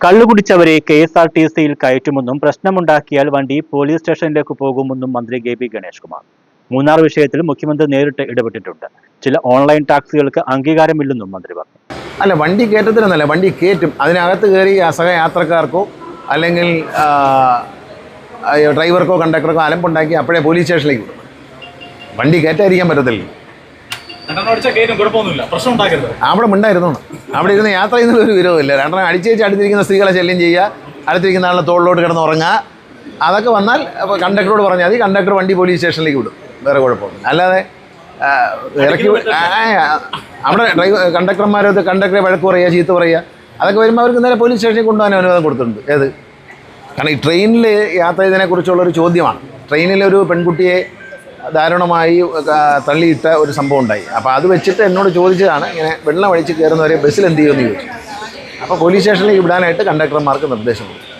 കള്ളു കുടിച്ചവരെ K S R T സിയിൽ കയറ്റുമെന്നും പ്രശ്നമുണ്ടാക്കിയാൽ വണ്ടി പോലീസ് സ്റ്റേഷനിലേക്ക് പോകുമെന്നും മന്ത്രി കെ പി ഗണേഷ് കുമാർ മൂന്നാർ വിഷയത്തിൽ മുഖ്യമന്ത്രി നേരിട്ട് ഇടപെട്ടിട്ടുണ്ട്. ചില ഓൺലൈൻ ടാക്സികൾക്ക് അംഗീകാരമില്ലെന്നും മന്ത്രി പറഞ്ഞു. അല്ല വണ്ടി കയറ്റത്തിലെന്നല്ല വണ്ടി കയറ്റും. അതിനകത്ത് കയറി അസഹ യാത്രക്കാർക്കോ അല്ലെങ്കിൽ ഡ്രൈവർക്കോ കണ്ടക്ടർക്കോ അലമ്പുണ്ടാക്കി അപ്പോഴേ പോലീസ് സ്റ്റേഷനിലേക്ക് വിടും. വണ്ടി കയറ്റായിരിക്കാൻ പറ്റത്തില്ല? അവിടെ മിണ്ടായിരുന്നു. അവിടെ ഇരുന്ന് യാത്ര ചെയ്യുന്ന ഒരു വിരോധമില്ല രണ്ടെണ്ണം അടിച്ച് വെച്ച് അടുത്തിരിക്കുന്ന സ്ത്രീകളെ ശല്യം ചെയ്യുക അടുത്തിരിക്കുന്ന ആളുടെ തോളിലോട്ട് കിടന്ന് ഉറങ്ങുക. അതൊക്കെ വന്നാൽ അപ്പോൾ കണ്ടക്ടറോട് പറഞ്ഞാൽ മതി. കണ്ടക്ടർ വണ്ടി പോലീസ് സ്റ്റേഷനിലേക്ക് വിടും. വേറെ കുഴപ്പമൊന്നും അല്ലാതെ ഇറക്കി അവിടെ ഡ്രൈവർ കണ്ടക്ടർമാരത് കണ്ടക്ടറെ വഴക്ക് പറയുക ചീത്ത പറയുക. അതൊക്കെ വരുമ്പോൾ അവർക്ക് നേരെ പോലീസ് സ്റ്റേഷനിൽ കൊണ്ടുപോകാൻ അനുവാദം കൊടുത്തിട്ടുണ്ട്. ഏത്? കാരണം ഈ ട്രെയിനിൽ യാത്ര ചെയ്തതിനെക്കുറിച്ചുള്ളൊരു ചോദ്യമാണ്. ട്രെയിനിലൊരു പെൺകുട്ടിയെ ദാരുണമായി തള്ളിയിട്ട ഒരു സംഭവം ഉണ്ടായി. അപ്പോൾ അത് വെച്ചിട്ട് എന്നോട് ചോദിച്ചതാണ് ഇങ്ങനെ വെള്ളം അഴിച്ച് കയറുന്നവരെ ബസ്സിൽ എന്ത് ചെയ്യുമെന്ന് ചോദിച്ചു. അപ്പോൾ പോലീസ് സ്റ്റേഷനിലേക്ക് വിടാനായിട്ട് കണ്ടക്ടർമാർക്ക് നിർദ്ദേശം കൊടുത്തു.